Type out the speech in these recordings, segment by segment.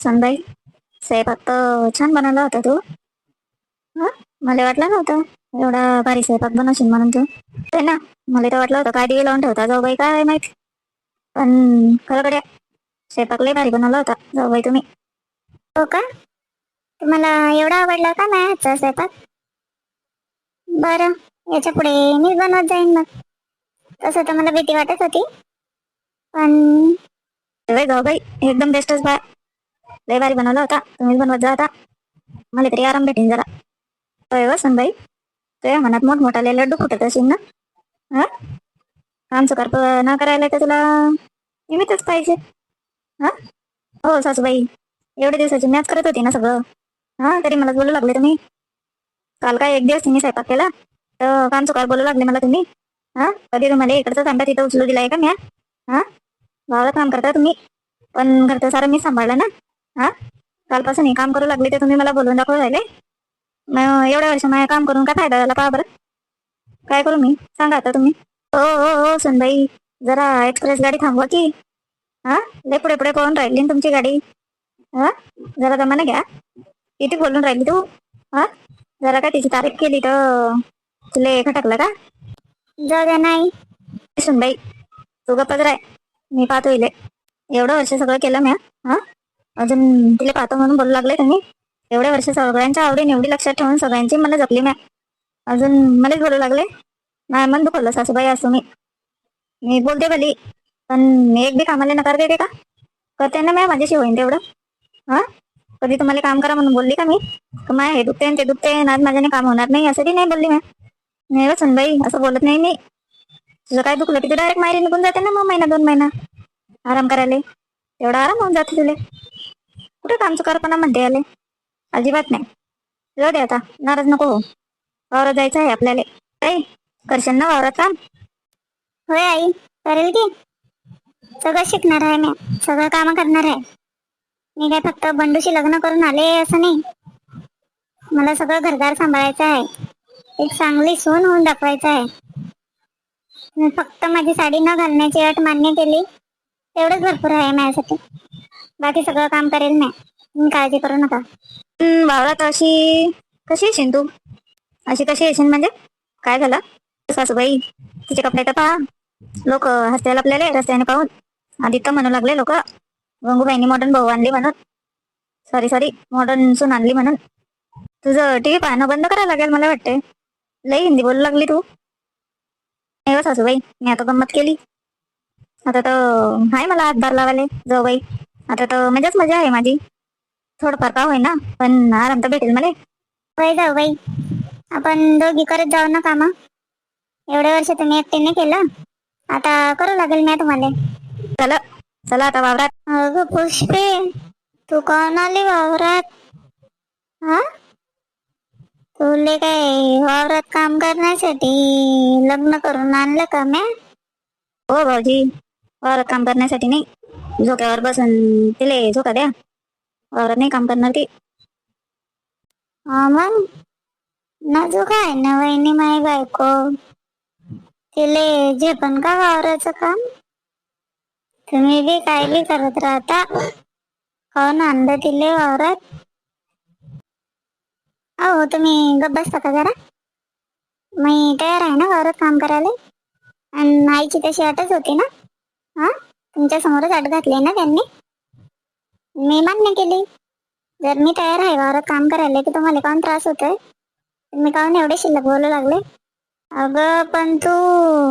सनबाई स्वयंपाक तर छान बनवला होता तू. हा? मला वाटलं नव्हतं. एवढा भारी स्वयंपाक बनवशील म्हणून तू. ते ना? मला तर वाटलं होतं काय दिवे लावून ठेवता जाऊ बाई काय माहीत? पण खरं स्वयंपाक लय भारी बनवला होता जाऊ बाई तुम्ही. हो का? तुम्हाला एवढा आवडला का माझ्या हातचा स्वयंपाक? बरं याच्यापुढे मीच बनवत जाईन मग. तसं तर मला भीती वाटत होती. पण जाऊ बाई एकदम बेस्टच बा. लय भारी बनवला होता. तुम्हीच बनवत जा आता. मला तरी आराम भेटेन जरा. होय हो सनबाई. तुझ्या मनात मोठमोठाले लड्डू फुटत असेल ना? हा? आमचं कर्प न करायला तर तुला निमित्तच पाहिजे. हा? हो सासूबाई. एवढ्या दिवसाची मॅच करत होती ना सगळं. हा तरी मला बोलू लागले तुम्ही. काल काय एक दिवस तुम्ही स्वयंपाक केला? तर काम चुकार बोलू लागले मला तुम्ही. हा? कधी तुम्हाला इकडचा तांबा तिथं उचलू दिलाय का म्या? हा? वावरात काम करता तुम्ही? पण घरचं सारं मी सांभाळलं ना? हा? कालपासून हे काम करू लागले ते तुम्ही मला बोलून दाखवू राहिले. मग एवढ्या वर्ष माझ्या काम करून काय फायदा झाला का बरं. काय करू मी? सांगा आता तुम्ही. हो हो हो सुनबाई जरा एक्सप्रेस गाडी थांबवा की. हा? लय पुढे पुढे पळून राहिली तुमची गाडी. हा? जरा दमाने घ्या. किती बोलून राहिली तू? हा? जरा काय तिची तारीफ केली तर तुला खटकलं का? जाऊ द्या नाही. सुनबाई तू गप्पच राय मी पाहतो इले एवढं वर्ष सगळं केलं म्या. हा? अजून तिला पाहतो म्हणून बोलू लागले तुम्ही. एवढ्या वर्ष सगळ्यांच्या आवडी निवडी लक्षात ठेवून सगळ्यांची मला जपली मॅ अजून मलाच बोलू लागले. नाही मन दुखवलं सासूबाई असो मी. मी बोलते भली पण मी एक बी कामाला नकार देते का? करते ना मॅ माझ्याशी होईन तेवढं. हा? कधी तुम्हाला काम करा म्हणून बोलली का मी? का माय हे दुखते ते दुखते ना आज माझ्याने काम होणार नाही असं बी नाही बोलली मॅ नाही हो सुनबाई असं बोलत नाही मी. तुझं काय दुखलं? की तू डायरेक्ट माहेरी निघून जाते ना मग महिना दोन महिना. आराम करायला. एवढा आराम होऊन जाते तुले. कुठे कामचं करपणा म्हणते आले अजिबात नाही. जाऊ दे आता नाराज नको हो वावरात जायचं आहे आपल्याला. काही करशील ना वावरात काम? होय आई करेल की. सगळं शिकणार आहे मी. सगळं काम करणार आहे. मी काय फक्त बंडूशी लग्न करून आले असं नाही. मला सगळं घरदार सांभाळायचं आहे. एक चांगली सून होऊन दाखवायचं आहे. मी फक्त माझी साडी न घालण्याची अट मान्य केली. तेवढंच भरपूर आहे माझ्यासाठी. बाकी सगळं काम करेल मी. काळजी करू नका. भावला तर अशी कशी येशील तू? अशी कशी येशील म्हणजे? काय झालं? सासूबाई तिचे कपडे तर पहा. लोक हसतील आपल्याला रस्त्याने पाहून. आधी तर म्हणू लागले लोक. गंगूबाईंनी मॉडर्न भाऊ आणली म्हणून. सॉरी सॉरी मॉडर्न सून आणली म्हणून. तुझं टीव्ही पाहणं बंद करायला लागेल मला वाटते लई हिंदी बोलू लागली तू. नाही सासूबाई मी आता गंमत केली. आता तर हाय मला हातभार लावाले जाऊ बाई. आता तर मजाच मजा आहे माझी. थोडंफार का होईना पण आराम तर भेटेल मला. होय जाऊ बाई. आपण दोघी करत जाऊ ना कामं. एवढे वर्ष तुम्ही एकटीने केलं. आता करू लागेल मी तुम्हाला. चला चला आता वावरात. अगं पुष्पे तू कोण आली वावरात? हा? तुले काय वावरात काम करण्यासाठी लग्न करून आणलं का म्या? हो भाऊजी वावरात काम करण्यासाठी नाही. झोक्यावर बसून तिले झोका द्या वावरात नाही काम करणार ती मग नाजूक आहे ना वहिनी माई बायको तिले झेपन का वावराचं काम तुम्ही बी काय बी करत राहता कोण आणलं तिले वावरात अहो तुम्ही गप बसता का जरा मी तयार आहे ना वावरात काम करायला आणि आईची तशी अटच होती ना हा तुमच्या समोरच अट घातली ना त्यांनी? मी मान्य केली. जर मी तयार आहे वावरात काम करायला की तुम्हाला काऊन त्रास होतोय. मी काहून एवढे शिल्लक बोलू लागले? अगं पण तू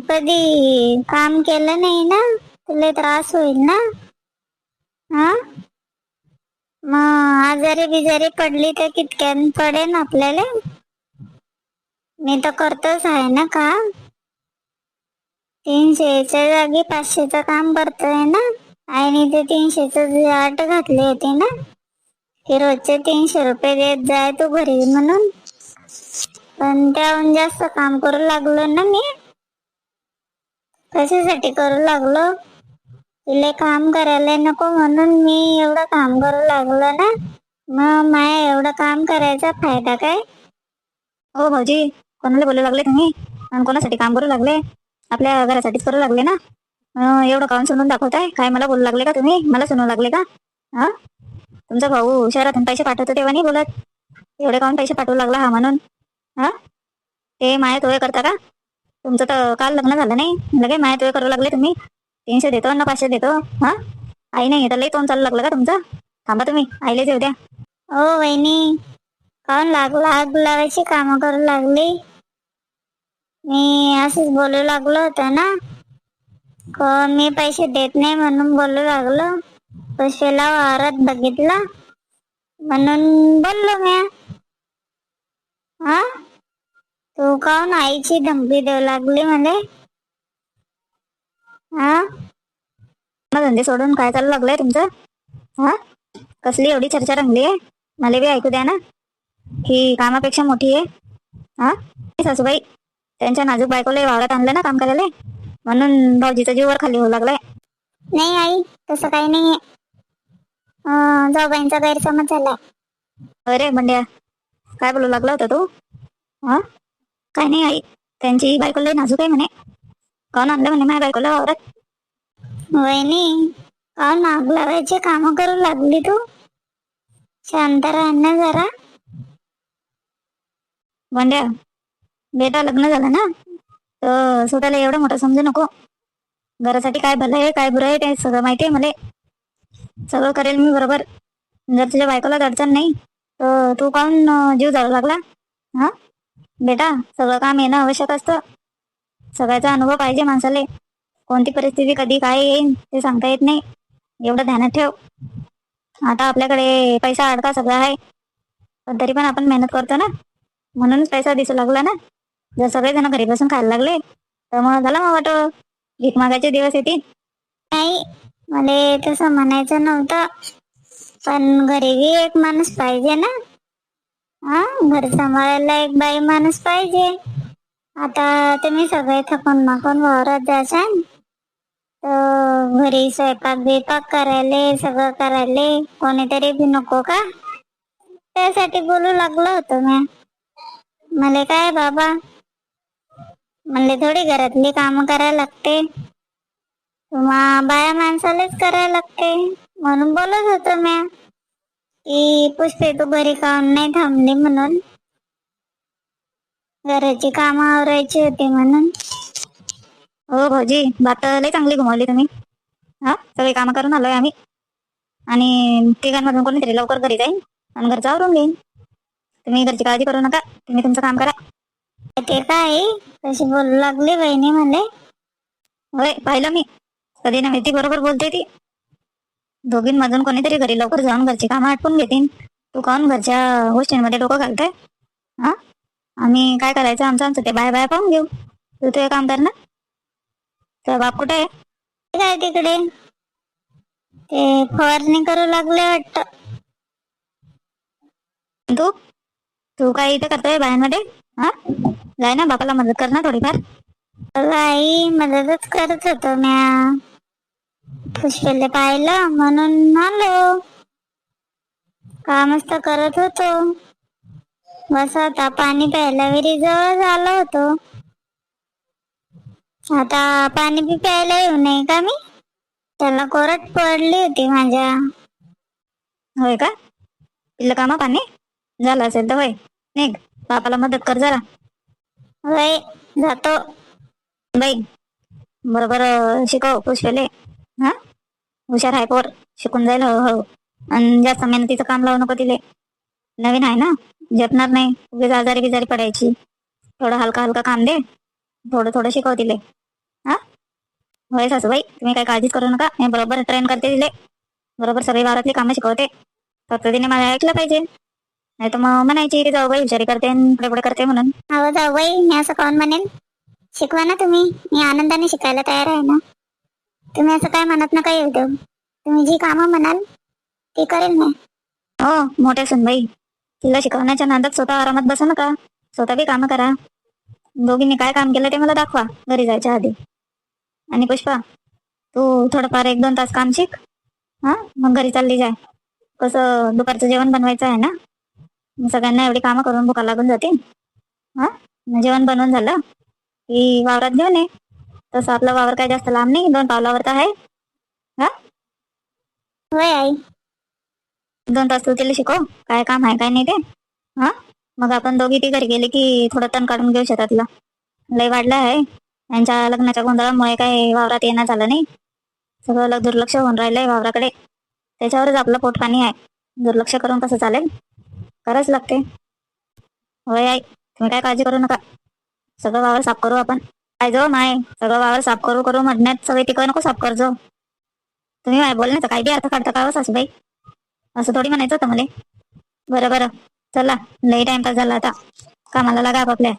कधी काम केलं नाही ना? तुला त्रास होईल ना? हा? मग आजारी बिजारी पडली तर कितक्यान पडेन आपल्याला? मी तर करतोच आहे ना काम. तीनशेच्या जागी पाचशेचं काम करतोय ना? आणि ते तीनशेचं जे आट घातले होते ना? की रोजचे तीनशे रुपये देत जाय तू घरी म्हणून. पण त्याहून जास्त काम करू लागलो ना मी. कशासाठी करू लागलो? तिला काम करायला नको म्हणून मी एवढं काम करू लागलो ना? मग माया एवढं काम करायचा फायदा काय? हो भाऊजी कोणाला बोलू लागले तुम्ही? आणि कोणासाठी काम करू लागले? आपल्या घरासाठीच करू लागले ना? एवढं काम सुनून दाखवताय? काय मला बोलू लागले का तुम्ही? मला सुनू लागले का? हा तुमचा भाऊ शहरातून पैसे पाठवतो तेव्हा नाही बोलत? एवढे काहून पैसे पाठवू लागला हा म्हणून? हा ते माया तोय करता का? तुमचं तर काल लग्न झालं नाही? लगे माया तोय करू लागले तुम्ही? तीनशे देतो ना पाचशे देतो? हा आई नाही तर लई तोंड चालू लागलं का तुमचं? थांबा तुम्ही आईले जेवद्या द्या. हो वहिनी काऊन लाग लाग काम करू लागली? मी असंच बोलू लागलो होतो ना. मी पैसे देत नाही म्हणून बोलू लागलो. पैशाला वावरात बघितला. म्हणून बोललो मी. हा तू काहून आईची धमकी देऊ लागली मला? हा धंदे सोडून काय चालू लागलंय तुमचं? हा कसली एवढी चर्चा रंगली आहे? मला बी ऐकू द्या ना. ही कामापेक्षा मोठी आहे. हा सासूबाई त्यांच्या नाजूक बायकोला वावरात आणलं ना काम करायला? म्हणून भाऊजीचा जीवर खाली होऊ लागलाय. नाही आई तसं काही नाहीये. अं, जाऊबाईंचा गैरसमज झाला अरे बंड्या काय बोलू लागला होता तू? हा? काय नाही आई त्यांची बायकोला नाजूक आहे म्हणे. कोण आणलं म्हणे माझ्या बायकोला वावरात? वहिनी का नाग लावायचे? काम करू लागली तू. शांत राह ना जरा. बंड्या बेटा लग्न झालं ना? तर स्वतःला एवढं मोठं समजू नको. घरासाठी काय भलं आहे काय बुरं आहे ते सगळं माहिती आहे मला. सगळं करेल मी बरोबर. जर तुझ्या बायकोला अडचण नाही. तर तू काहून जीव जाऊ लागला? हा? बेटा सगळं काम येणं आवश्यक असतं. सगळ्याचा अनुभव पाहिजे माणसाला. कोणती परिस्थिती कधी काय येईल ते सांगता येत नाही. एवढं ध्यानात ठेव. आता आपल्याकडे पैसा अडका सगळा आहे. पण तरी पण आपण मेहनत करतो ना? म्हणूनच पैसा दिसू लागला ना? जर सगळेजण घरी बसून खायला लागले तर मग झाला मग वाटो. भीक मागायचे दिवस येतील. नाही मला तसं म्हणायचं नव्हतं. पण घरी बी एक माणूस पाहिजे ना. हा घर सांभाळायला एक बाई माणूस पाहिजे. आता तुम्ही सगळे थकून माकून वावरात जाशाल. तर घरी स्वयंपाक बिपाक करायले सगळं करायले कोणीतरी बी नको का? त्यासाठी बोलू लागलो होतो मी. मला काय बाबा? म्हणले थोडी घरातली कामं करायला लागते. बाया माणसालाच करायला लागते. म्हणून बोलत होतो म्या की पुष्पे तू घरी काऊन नाही थांबली म्हणून? घराची कामं आवरायची होती म्हणून. हो भाऊजी बात लय लई चांगली घुमावली तुम्ही. हा सगळी कामं करून आलोय आम्ही. आणि तिघांमधून कोणीतरी लवकर घरी जाईल आणि घरचं आवरून घेईन तुम्ही घरची काळजी करू नका. तुम्ही तुमचं काम करा. ते काय? तशी बोलू लागली बहिणी मला. होय पाहिलं मी. कधी ना ती बरोबर बोलते ती. दोघींमधून कोणीतरी घरी लवकर जाऊन घरची कामं आटपून घेतील तू काऊन घरच्या गोष्टींमध्ये डोकं घालताय? हा? आम्ही काय करायचं? आमचं आमचं ते बाय बाय पाहून घेऊ. तू ते काम कर ना. तर बाप कुठे आहे? काय तिकडे? ते फवारणी करू लागले वाटत. तू? तू काय इथे करतोय बायांमध्ये? हा? जाय ना बापाला मदत कर ना थोडीफार. आई मदतच करत होतो म्या. पुष्पले पाहिलं म्हणून आलो. कामच तर करत होतो. बस आता पाणी प्यायला विरी जवळ झालो होतो. आता पाणी बी प्यायला येऊ नये का मी? त्याला कोरट पडली होती माझ्या. होय का? पिल्लं कामा पाणी? झालं असेल तर होय. निघ. बापाला मदत कर जरा. वय जातो. बाई बरोबर शिकव पुष्पले. हा? हुशार आहे पोर शिकून जाईल हळूहळू आणि जास्त मेहनतीचं काम लावू नको तिले. नवीन आहे ना? झेपणार नाही. उगीच आजारी बिजारी पडायची. थोडं हलका हलका काम दे. थोडं थोडं शिकव तिले. हा? होय सासूबाई तुम्ही काही काळजीच करू नका. मी बरोबर ट्रेन करते तिले. बरोबर सगळी वारातली कामं शिकवते. फक्त तिने मला ऐकलं पाहिजे. नाही तर मग म्हणायची की जाऊ बाई हुशारी करते आणि पुढे पुढे करते म्हणून. अहो जाऊ बाई मी असं कोण म्हणेन? शिकवा ना तुम्ही. मी आनंदाने शिकायला तयार आहे ना. तुम्ही असं काय म्हणत नका येऊ देऊ. तुम्ही जी कामं म्हणाल ती करेल मी. हो मोठ्या सुनबाई तिला शिकवण्याच्या नादात स्वतः आरामात बसा नका. स्वतः बी कामं करा. दोघींनी काय काम केलं ते मला दाखवा घरी जायच्या आधी. आणि पुष्पा तू थोडंफार एक दोन तास काम शिक. हा मग घरी चालली जाय. कसं दुपारचं जेवण बनवायचं आहे ना? सगळ्यांना एवढी कामं करून भुका लागून जातील. हा? जेवण बनवून झालं की वावरात घेऊन ये. तसं आपलं वावर काय जास्त लांब नाही दोन पावलावर तर आहे. होय आई. दोन तास तू तिला शिकव काय काम आहे काय नाही ते. हा? मग आपण दोघी ती घरी गेली की थोडं तण काढून घेऊ शेतातलं. लय वाढलं आहे. यांच्या लग्नाच्या गोंधळामुळे काही वावरात येणं झालं नाही. सगळं दुर्लक्ष होऊन राहिलंय वावराकडे. त्याच्यावरच आपलं पोट पाणी आहे. दुर्लक्ष करून कसं चालेल? करायच लागते. होय आई तुम्ही काय काळजी करू नका. सगळं वावर साफ करू आपण. काय जो माय सगळं वावर साफ करू करू म्हणण्यात सगळे तिकडे नको साफ करजो तुम्ही माय बोलण्याचं काय बी अर्थ काढता का सासूबाई. असं थोडी म्हणायचं होतं मला. बरं बरं. चला लई टाइमपास झाला आता. कामाला लागा आपापल्या.